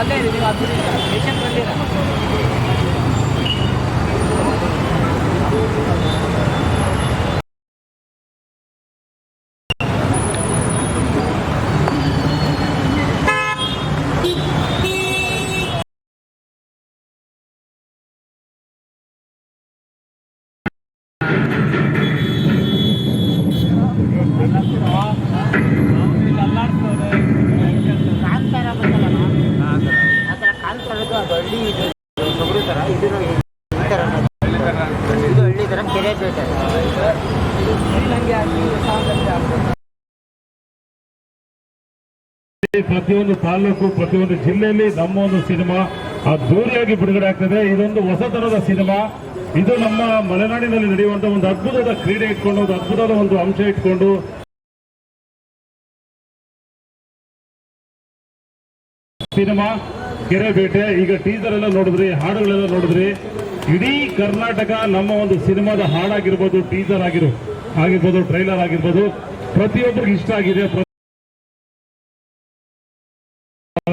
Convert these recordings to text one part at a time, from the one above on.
ಅಲ್ಲೇ ಇದೆ ನೀವು ಹತ್ತು ಪೇಷಂಟ್ ಬಂದಿರ ಥರ ಈ ಥರ ಇದು ಹಳ್ಳಿ ಥರ ಕೆರೆ ಪ್ರತಿಯೊಂದು ತಾಲೂಕು, ಪ್ರತಿಯೊಂದು ಜಿಲ್ಲೆಯಲ್ಲಿ ನಮ್ಮ ಒಂದು ಸಿನಿಮಾ ಅದ್ದೂರಿಯಾಗಿ ಬಿಡುಗಡೆ ಆಗ್ತದೆ. ಇದೊಂದು ಹೊಸತನದ ಸಿನಿಮಾ. ಇದು ನಮ್ಮ ಮಲೆನಾಡಿನಲ್ಲಿ ನಡೆಯುವಂತ ಒಂದು ಅದ್ಭುತದ ಕ್ರೀಡೆ ಇಟ್ಕೊಂಡು, ಒಂದು ಅದ್ಭುತದ ಒಂದು ಅಂಶ ಇಟ್ಕೊಂಡು. ಸಿನಿಮಾ. ಕೆರೆ ಬೇಟೆ, ಈಗ ಟೀಸರ್ ಎಲ್ಲ ನೋಡಿದ್ರಿ, ಹಾಡುಗಳೆಲ್ಲ ನೋಡಿದ್ರಿ. ಇಡೀ ಕರ್ನಾಟಕ ನಮ್ಮ ಒಂದು ಸಿನಿಮಾದ ಹಾಡಾಗಿರ್ಬೋದು ಟೀಸರ್ ಆಗಿರೋ ಆಗಿರ್ಬೋದು ಟ್ರೈಲರ್ ಆಗಿರ್ಬೋದು ಪ್ರತಿಯೊಬ್ಬರಿಗೂ ಇಷ್ಟ ಆಗಿದೆ.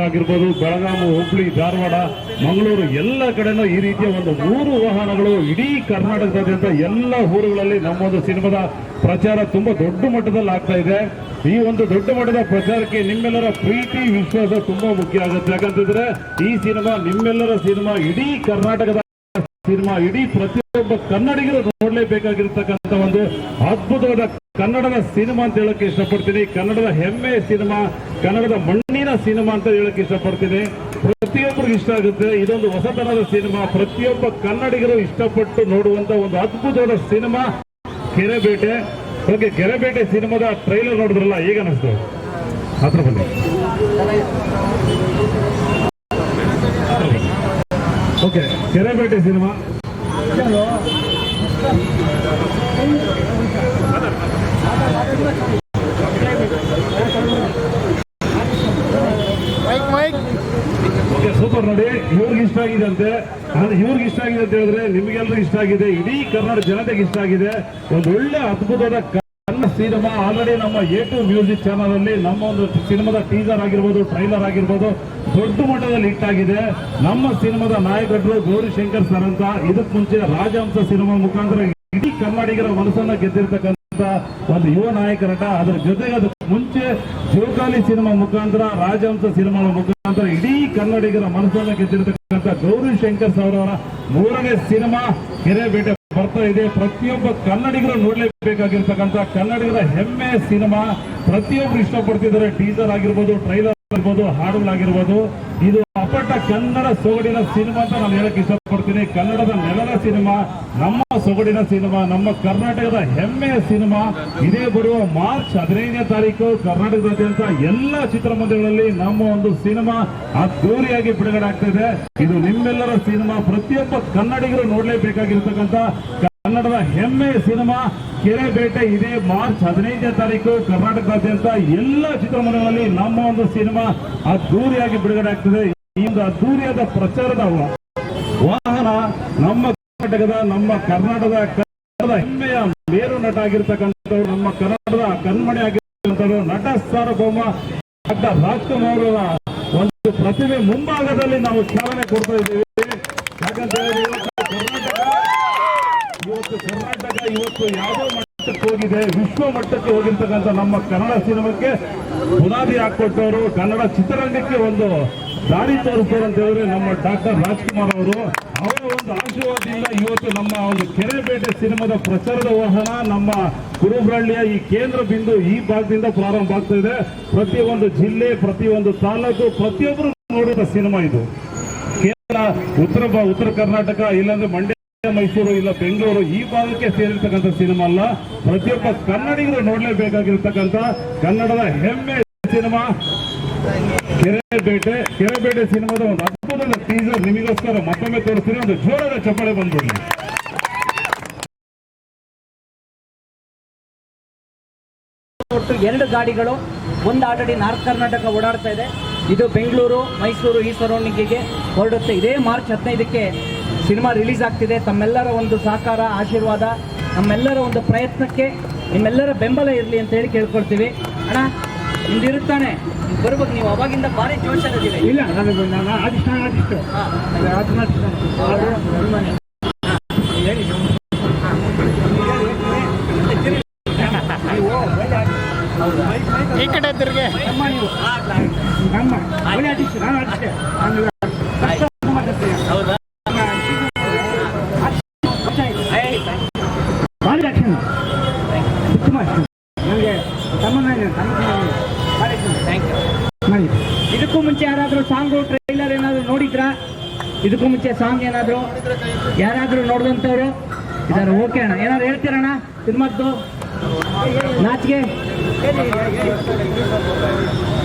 ಆಗಿರ್ಬೋದು ಬೆಳಗಾವಿ ಹುಬ್ಳಿ, ಧಾರವಾಡ, ಮಂಗಳೂರು, ಎಲ್ಲ ಕಡೆನೂ ಈ ರೀತಿಯ ಒಂದು ಮೂರು ವಾಹನಗಳು ಇಡೀ ಕರ್ನಾಟಕದಾದ್ಯಂತ ಎಲ್ಲ ಊರುಗಳಲ್ಲಿ ನಮ್ಮೊಂದು ಸಿನಿಮಾದ ಪ್ರಚಾರ ತುಂಬಾ ದೊಡ್ಡ ಮಟ್ಟದಲ್ಲಿ ಆಗ್ತಾ ಇದೆ. ಈ ಒಂದು ದೊಡ್ಡ ಮಟ್ಟದ ಪ್ರಚಾರಕ್ಕೆ ನಿಮ್ಮೆಲ್ಲರ ಪ್ರೀತಿ, ವಿಶ್ವಾಸ ತುಂಬಾ ಮುಖ್ಯ ಆಗುತ್ತೆ. ಯಾಕಂತಂದ್ರೆ ಈ ಸಿನಿಮಾ ನಿಮ್ಮೆಲ್ಲರ ಸಿನಿಮಾ, ಇಡೀ ಕರ್ನಾಟಕದ ಸಿನಿಮಾ, ಇಡೀ ಪ್ರತಿಯೊಬ್ಬ ಕನ್ನಡಿಗರು ನೋಡಲೇಬೇಕಾಗಿರ್ತಕ್ಕಂಥ ಒಂದು ಅದ್ಭುತವಾದ ಕನ್ನಡದ ಸಿನಿಮಾ ಅಂತ ಹೇಳಕ್ಕೆ ಇಷ್ಟಪಡ್ತೀನಿ. ಕನ್ನಡದ ಹೆಮ್ಮೆ ಸಿನಿಮಾ, ಕನ್ನಡದ ಮಣ್ಣಿನ ಸಿನಿಮಾ ಅಂತ ಹೇಳಕ್ಕೆ ಇಷ್ಟಪಡ್ತೀನಿ. ಪ್ರತಿಯೊಬ್ಬರಿಗೂ ಇಷ್ಟ ಆಗುತ್ತೆ. ಇದೊಂದು ಹೊಸತನದ ಸಿನಿಮಾ. ಪ್ರತಿಯೊಬ್ಬ ಕನ್ನಡಿಗರು ಇಷ್ಟಪಟ್ಟು ನೋಡುವಂತ ಒಂದು ಅದ್ಭುತವಾದ ಸಿನಿಮಾ, ಕೆರೆಬೇಟೆ. ಓಕೆ ಕೆರೆಬೇಟೆ ಸಿನಿಮಾದ ಟ್ರೈಲರ್ ನೋಡಿದ್ರಲ್ಲ ಈಗ ಅನಿಸ್ತು? ಹತ್ರ ಬಗ್ಗೆ ಓಕೆ, ಕೆರೆಬೇಟೆ ಸಿನಿಮಾ. ಸೂಪರ್ ನೋಡಿ, ಇವ್ರಿಗೆ ಇಷ್ಟ ಆಗಿದೆ ಅಂತೆ. ಅಂದ್ರೆ ಇವ್ರಿಗೆ ಇಷ್ಟ ಆಗಿದೆ ಅಂತ ಹೇಳಿದ್ರೆ ನಿಮಗೆಲ್ಲರೂ ಇಷ್ಟ ಆಗಿದೆ. ಇಡೀ ಕರ್ನಾಟಕ ಜನತೆಗೆ ಇಷ್ಟ ಆಗಿದೆ. ಒಂದು ಒಳ್ಳೆ ಅದ್ಭುತವಾದ ಕನ್ನಡ ಸಿನಿಮಾ ಆಲ್ರೆಡಿ ನಮ್ಮ ಎ ಟು ಮ್ಯೂಸಿಕ್ ಚಾನಲ್ ಅಲ್ಲಿ ನಮ್ಮ ಒಂದು ಸಿನಿಮಾದ ಟೀಸರ್ ಆಗಿರ್ಬೋದು ಟ್ರೈಲರ್ ಆಗಿರ್ಬೋದು, ದೊಡ್ಡ ಮಟ್ಟದಲ್ಲಿ ಹಿಟ್ ಆಗಿದೆ. ನಮ್ಮ ಸಿನಿಮಾದ ನಾಯಕರು ಗೌರಿಶಂಕರ್ ಸರ್ ಅಂತ. ಇದಕ್ ಮುಂಚೆ ರಾಜಹಂಸ ಸಿನಿಮಾ ಮುಖಾಂತರ ಇಡೀ ಕನ್ನಡಿಗರ ಮನಸ್ಸನ್ನ ಗೆದ್ದಿರ್ತಕ್ಕಂಥ ಒಂದು ಯುವ ನಾಯಕರಟ. ಅದರ ಜೊತೆಗೆ ಅದಕ್ಕೆ ಮುಂಚೆ ಜೋಕಾಲಿ ಸಿನಿಮಾ ಮುಖಾಂತರ, ರಾಜಹಂಸ ಸಿನಿಮಾ ಮುಖಾಂತರ ಇಡೀ ಕನ್ನಡಿಗರ ಮನಸ್ಸನ್ನ ಗೆದ್ದಿರ್ತಕ್ಕಂಥ ಗೌರಿಶಂಕರ್ ಸರ್ ಅವರ ಮೂರನೇ ಸಿನಿಮಾ ಕೆರೆ ಬೇಟೆ ಬರ್ತಾ ಇದೆ. ಪ್ರತಿಯೊಬ್ಬ ಕನ್ನಡಿಗರು ನೋಡಲೇಬೇಕಾಗಿರ್ತಕ್ಕಂಥ ಕನ್ನಡಿಗರ ಹೆಮ್ಮೆ ಸಿನಿಮಾ ಪ್ರತಿಯೊಬ್ರು ಇಷ್ಟಪಡ್ತಿದ್ದಾರೆ. ಟೀಸರ್ ಆಗಿರ್ಬೋದು, ಟ್ರೈಲರ್ ಆಗಿರ್ಬೋದು ಹಾಡುಗಳಾಗಿರ್ಬೋದು ಇದು ಅಪ್ಪಟ ಕನ್ನಡ ಸೊಗಡಿನ ಸಿನಿಮಾ ಅಂತ ನಾನು ಹೇಳಕ್ ಇಷ್ಟಪಡ್ತೀನಿ. ಕನ್ನಡದ ನೆಲದ ಸಿನಿಮಾ, ನಮ್ಮ ಸೊಗಡಿನ ಸಿನಿಮಾ, ನಮ್ಮ ಕರ್ನಾಟಕದ ಹೆಮ್ಮೆಯ ಸಿನಿಮಾ. ಇದೇ ಬರುವ ಮಾರ್ಚ್ ಹದಿನೈದನೇ ತಾರೀಕು ಕರ್ನಾಟಕದಾದ್ಯಂತ ಎಲ್ಲ ಚಿತ್ರಮಂದಿರಗಳಲ್ಲಿ ನಮ್ಮ ಒಂದು ಸಿನಿಮಾ ಅದ್ದೂರಿಯಾಗಿ ಬಿಡುಗಡೆ ಇದೆ ಇದು ನಿಮ್ಮೆಲ್ಲರ ಸಿನಿಮಾ. ಪ್ರತಿಯೊಬ್ಬ ಕನ್ನಡಿಗರು ನೋಡ್ಲೇಬೇಕಾಗಿರ್ತಕ್ಕಂಥ ಕನ್ನಡದ ಹೆಮ್ಮೆಯ ಸಿನಿಮಾ. ಕೆರೆ ಬೇಟೆ ಇದೇ ಮಾರ್ಚ್ ಹದಿನೈದನೇ ತಾರೀಕು ಕರ್ನಾಟಕದಾದ್ಯಂತ ಎಲ್ಲ ಚಿತ್ರಮಂದಿರಗಳಲ್ಲಿ ನಮ್ಮ ಒಂದು ಸಿನಿಮಾ ಅದ್ದೂರಿಯಾಗಿ ಬಿಡುಗಡೆ ಆಗ್ತದೆ. ಒಂದು ಅದ್ದೂರಿಯಾದ ಪ್ರಚಾರದ ವಾಹನ ನಮ್ಮ ಕರ್ನಾಟಕದ ನಮ್ಮ ಕರ್ನಾಟಕದ ಹೆಮ್ಮೆಯ ಮೇರು ನಟ ಆಗಿರ್ತಕ್ಕಂಥವ್ರು, ನಮ್ಮ ಕನ್ನಡದ ಕಣ್ಮಣಿ ಆಗಿರ್ತಕ್ಕಂಥವ್ರು, ನಟ ಸಾರ್ವಭೌಮ ಡಾಕ್ಟರ್ ರಾಜ್ಕುಮಾರ್ ಒಂದು ಪ್ರತಿಭೆ ಮುಂಭಾಗದಲ್ಲಿ ನಾವು ಚಾಲನೆ ಕೊಡ್ತಾ ಇದ್ದೀವಿ. ಯಾಕಂತ ಇವತ್ತು ಕರ್ನಾಟಕ, ಇವತ್ತು ಯಾವುದೋ ಮಟ್ಟಕ್ಕೆ ಹೋಗಿದೆ, ವಿಶ್ವ ಮಟ್ಟಕ್ಕೆ ಹೋಗಿರ್ತಕ್ಕಂಥ ನಮ್ಮ ಕನ್ನಡ ಸಿನಿಮಾಕ್ಕೆ ಬುನಾದಿ ಹಾಕೊಟ್ಟವರು ಕನ್ನಡ ಚಿತ್ರರಂಗಕ್ಕೆ ಒಂದು ದಾರಿ ತೋರಿಸ್ತಾರೆ ಅಂತ ಹೇಳಿದ್ರೆ ನಮ್ಮ ಡಾಕ್ಟರ್ ರಾಜ್ಕುಮಾರ್ ಅವರು, ಅವರ ಒಂದು ಆಶೀರ್ವಾದದಿಂದ ಇವತ್ತು ನಮ್ಮ ಒಂದು ಕೆರೆಬೇಟೆ ಸಿನಿಮಾದ ಪ್ರಚಾರದ ವಾಹನ ನಮ್ಮ ಕುರುಬ್ರಳ್ಳಿಯ ಈ ಕೇಂದ್ರ ಬಿಂದು ಈ ಭಾಗದಿಂದ ಪ್ರಾರಂಭ ಆಗ್ತಾ ಇದೆ. ಪ್ರತಿಯೊಂದು ಜಿಲ್ಲೆ, ಪ್ರತಿಯೊಂದು ತಾಲೂಕು, ಪ್ರತಿಯೊಬ್ಬರು ನೋಡಿದ ಸಿನಿಮಾ ಇದು. ಕೇವಲ ಉತ್ತರ ಉತ್ತರ ಕರ್ನಾಟಕ, ಇಲ್ಲಾಂದ್ರೆ ಮಂಡ್ಯ, ಮೈಸೂರು, ಇಲ್ಲ ಬೆಂಗಳೂರು, ಈ ಭಾಗಕ್ಕೆ ಸೇರಿರ್ತಕ್ಕಂಥ ಸಿನಿಮಾ ಅಲ್ಲ. ಪ್ರತಿಯೊಬ್ಬ ಕನ್ನಡಿಗರು ನೋಡಲೇಬೇಕಾಗಿರ್ತಕ್ಕಂಥ ಕನ್ನಡದ ಹೆಮ್ಮೆ ಸಿನಿಮಾ. ಕೆರೆಬೇಟೆ ಕೆರೆಬೇಟೆ ಸಿನಿಮಾದ ಒಂದು ಅದ್ಭುತದ ಟೀಸರ್ ನಿಮಗೋಸ್ಕರ ಮತ್ತೊಮ್ಮೆ ತೋರಿಸ್ತೀನಿ. ಒಂದು ಜೋರಾದ ಚಪ್ಪಳೆ ಬಂದ್ಬಿಡ್ಲಿ. ಒಟ್ಟು ಎರಡು ಗಾಡಿಗಳು, ಒಂದು ಆಲ್ರೆಡಿ ನಾರ್ತ್ ಕರ್ನಾಟಕ ಓಡಾಡ್ತಾ ಇದೆ. ಇದು ಬೆಂಗಳೂರು, ಮೈಸೂರು, ಈ ಸರೌಂಡಿಂಗಿಗೆ ಹೊರಡುತ್ತೆ. ಇದೇ ಮಾರ್ಚ್ ಹದಿನೈದಕ್ಕೆ ಸಿನಿಮಾ ರಿಲೀಸ್ ಆಗ್ತಿದೆ. ತಮ್ಮೆಲ್ಲರ ಒಂದು ಸಹಕಾರ, ಆಶೀರ್ವಾದ, ನಮ್ಮೆಲ್ಲರ ಒಂದು ಪ್ರಯತ್ನಕ್ಕೆ ನಿಮ್ಮೆಲ್ಲರ ಬೆಂಬಲ ಇರಲಿ ಅಂತ ಹೇಳಿ ಕೇಳ್ಕೊಳ್ತೀವಿ. ಅಣ್ಣ ನಿಮ್ದಿರುತ್ತಾನೆ ಬರ್ಬೇಕು ನೀವು ಅವಾಗಿಂದ ಭಾರಿ ಜೋಶಲ್ಲಿದ್ದೀರಿ ಇಲ್ಲ ನನಗೆ ನಾನು ಆದಿಷ್ಟ ಆದಿಷ್ಟ ಈ ಕಡೆ ತಿರ್ಗೆ ನಮ್ಮ ಒಳ್ಳೆ ಆದಿಷ್ಟ ನಾನು ಆದಿಷ್ಟ ಹೌದಾ ಭಾರಿ ಆಕ್ಷನ್ ಉತ್ತಮ ನನಗೆ ತಮ್ಮನ ಥ್ಯಾಂಕ್ ಯು ಮಾಡಿ ಇದಕ್ಕೂ ಮುಂಚೆ ಯಾರಾದರೂ ಸಾಂಗು ಟ್ರೈಲರ್ ಏನಾದ್ರೂ ನೋಡಿದ್ರಾ? ಇದಕ್ಕೂ ಮುಂಚೆ ಸಾಂಗ್ ಏನಾದ್ರು? ಯಾರಾದ್ರೂ ನೋಡ್ದಂತವ್ರು ಇದಾರೆ ಓಕೆ ಅಣ್ಣ. ಏನಾದ್ರು ಹೇಳ್ತೀರಣ್ಣ? ಸಿನಿಮಾದ್ದು ನಾಚಿಗೆ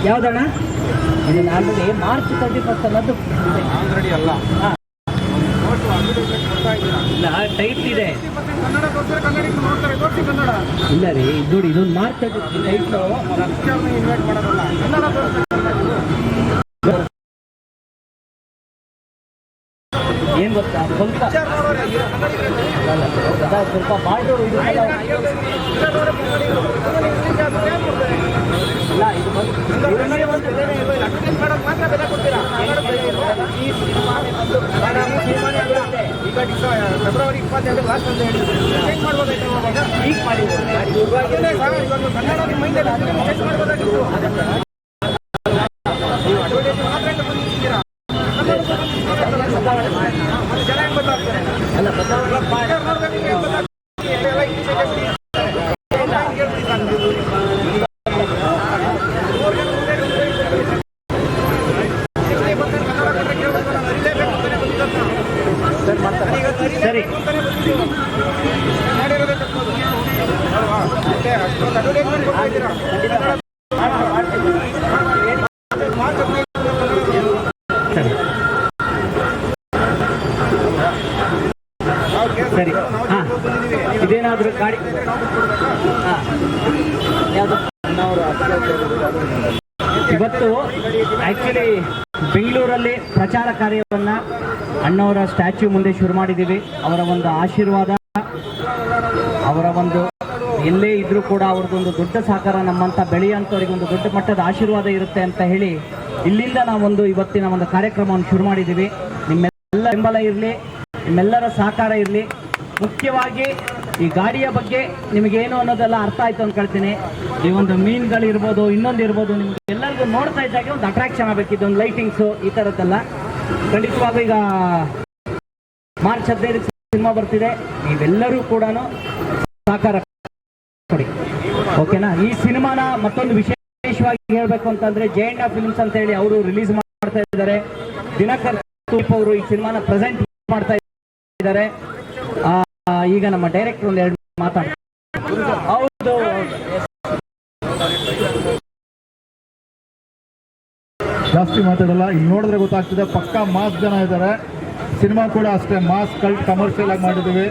ಯಾವ್ದಣ್ಣ? ಇದು ಆಲ್ರೆಡಿ ಮಾರ್ಚ್ ತರ್ಟಿ ಫಸ್ಟ್ ಅನ್ನೋದು ಆಲ್ರೆಡಿ ಅಲ್ಲ. ಇಲ್ಲ ಟೈಟ್ ಇದೆ. ಇಲ್ಲ ರೀ ಇದು ನೋಡಿ ಇದೊಂದು ಮಾರ್ಚ್ ತರ್ಟಿ ಟೈಟ್ಲು ಏನ್ ಗೊತ್ತಾ? ಸ್ವಲ್ಪ ಸ್ವಲ್ಪ ಎಲ್ಲ- ಇಲ್ಲ ಇದು ಫೆಬ್ರವರಿ ಇಪ್ಪತ್ತೆರಡು ಲಾಸ್ಟ್ ಅಂತ ಹೇಳಿದ್ರು ಚೇಂಜ್ ಮಾಡ್ಬೋದಾಯ್ತು ಈಗ ಇವಾಗ ಕನ್ನಡ ಚೇಂಜ್ ಮಾಡ್ಬೋದಾಗಿತ್ತು ಸರ್. ಸರಿ ಮಾಡಿರೋದೇ ತಪ್ಪದು ಅಲ್ವಾ ಮತ್ತೆ ಅಷ್ಟೊಂದು advertisement ಕೊಡ್ತಾ ಇದ್ದೀರಾ ಇದೇನಾದ್ರೂ ಗಾಡಿ? ಇವತ್ತು ಆ್ಯಕ್ಚುಲಿ ಬೆಂಗಳೂರಲ್ಲಿ ಪ್ರಚಾರ ಕಾರ್ಯವನ್ನು ಅಣ್ಣವರ ಸ್ಟ್ಯಾಚ್ಯು ಮುಂದೆ ಶುರು ಮಾಡಿದ್ದೀವಿ. ಅವರ ಒಂದು ಆಶೀರ್ವಾದ, ಅವರ ಒಂದು ಎಲ್ಲೇ ಇದ್ರೂ ಕೂಡ ಅವ್ರದ್ದೊಂದು ದೊಡ್ಡ ಸಹಕಾರ ನಮ್ಮಂಥ ಬೆಳೆಯುವಂಥವ್ರಿಗೆ ಒಂದು ದೊಡ್ಡ ಮಟ್ಟದ ಆಶೀರ್ವಾದ ಇರುತ್ತೆ ಅಂತ ಹೇಳಿ ಇಲ್ಲಿಂದ ನಾವೊಂದು ಇವತ್ತಿನ ಒಂದು ಕಾರ್ಯಕ್ರಮವನ್ನು ಶುರು ಮಾಡಿದ್ದೀವಿ. ನಿಮ್ಮೆಲ್ಲ ಬೆಂಬಲ ಇರಲಿ, ನಿಮ್ಮೆಲ್ಲರ ಸಹಕಾರ ಇರಲಿ. ಮುಖ್ಯವಾಗಿ ಈ ಗಾಡಿಯ ಬಗ್ಗೆ ನಿಮಗೇನು ಅನ್ನೋದೆಲ್ಲ ಅರ್ಥ ಆಯ್ತು ಅನ್ಕೊಳ್ತೀನಿ ಈ ಒಂದು ಮೀನುಗಳಿರ್ಬೋದು ಇನ್ನೊಂದು ಇರ್ಬೋದು, ನಿಮ್ಗೆ ಎಲ್ಲರಿಗೂ ನೋಡ್ತಾ ಇದ್ದಾಗೆ ಒಂದು ಅಟ್ರಾಕ್ಷನ್ ಆಗಬೇಕಿದ್ದು ಒಂದು ಲೈಟಿಂಗ್ಸು ಈ ಥರದ್ದೆಲ್ಲ ಖಂಡಿತವಾಗೂ ಈಗ ಮಾರ್ಚ್ ಹದಿನೈದಕ್ಕೆ ಸಿನಿಮಾ ಬರ್ತಿದೆ. ನೀವೆಲ್ಲರೂ ಕೂಡ ಸಹಕಾರ ಕೊಡಿ. ಓಕೆನಾ ಈ ಸಿನಿಮಾನ ಮತ್ತೊಂದು ವಿಶೇಷವಾಗಿ ಹೇಳ್ಬೇಕು ಅಂತಂದ್ರೆ ಜಯಣ್ಣ ಫಿಲ್ಮ್ಸ್ ಅಂತ ಹೇಳಿ ಅವರು ರಿಲೀಸ್ ಮಾಡ್ತಾ ಇದ್ದಾರೆ. ದಿನಕರ್ ಅವರು ಈ ಸಿನಿಮಾನ ಪ್ರೆಸೆಂಟ್ ಮಾಡ್ತಾ ಇದ್ದಾರೆ. ಈಗ ನಮ್ಮ ಡೈರೆಕ್ಟರ್ ಒಂದು ಎರಡು ಮಾತಾಡ್ತಾರೆ ಹೌದು ಜಾಸ್ತಿ ಮಾತಾಡಲ್ಲ, ಇಲ್ಲಿ ನೋಡಿದ್ರೆ ಗೊತ್ತಾಗ್ತದೆ, ಪಕ್ಕಾ ಮಾಸ್ ಜನ ಇದ್ದಾರೆ. ಸಿನಿಮಾ ಕೂಡ ಅಷ್ಟೇ, ಮಾಸ್ ಕಲ್ಟ್ ಕಮರ್ಷಿಯಲ್ ಆಗಿ ಮಾಡಿದ್ದೀವಿ.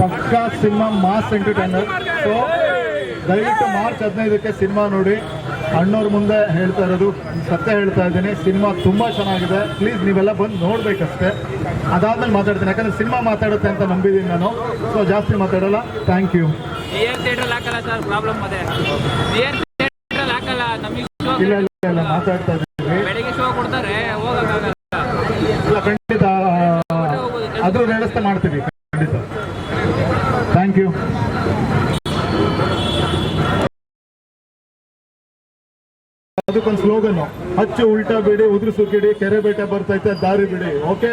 ಪಕ್ಕಾ ಸಿನಿಮಾ ಮಾಸ್ ಎಂಟರ್ಟೈನರ್ ಸೊ ದಯವಿಟ್ಟು ಮಾರ್ಚ್ ಹದಿನೈದಕ್ಕೆ ಸಿನಿಮಾ ನೋಡಿ. ಅಣ್ಣವ್ರ ಮುಂದೆ ಹೇಳ್ತಾ ಇರೋದು ಸತ್ಯ ಹೇಳ್ತಾ ಇದ್ದೀನಿ. ಸಿನಿಮಾ ತುಂಬ ಚೆನ್ನಾಗಿದೆ. ಪ್ಲೀಸ್ ನೀವೆಲ್ಲ ಬಂದು ನೋಡ್ಬೇಕಷ್ಟೇ. ಅದಾದ್ಮೇಲೆ ಮಾತಾಡ್ತೀನಿ. ಯಾಕಂದ್ರೆ ಸಿನಿಮಾ ಮಾತಾಡುತ್ತೆ ಅಂತ ನಂಬಿದ್ದೀನಿ ನಾನು. ಸೊ ಜಾಸ್ತಿ ಮಾತಾಡಲ್ಲ. ಥ್ಯಾಂಕ್ ಯು ಇಲ್ಲ ಇಲ್ಲ ಇಲ್ಲ. ಮಾತಾಡ್ತಾ ಇದ್ದೀವಿ ಇಲ್ಲ ಖಂಡಿತ ಅದು ವ್ಯವಸ್ಥೆ ಮಾಡ್ತೀವಿ ಖಂಡಿತ ಥ್ಯಾಂಕ್ ಯು ಅದಕ್ಕೊಂದು ಸ್ಲೋಗನ್ ಹಚ್ಚು ಉಲ್ಟಾ ಬಿಡಿ ಉದುರಿಸು ಕಿಡಿ ಕೆರೆ ಬೇಟೆ ಬರ್ತೈತೆ ದಾರಿ ಬಿಡಿ. ಓಕೆ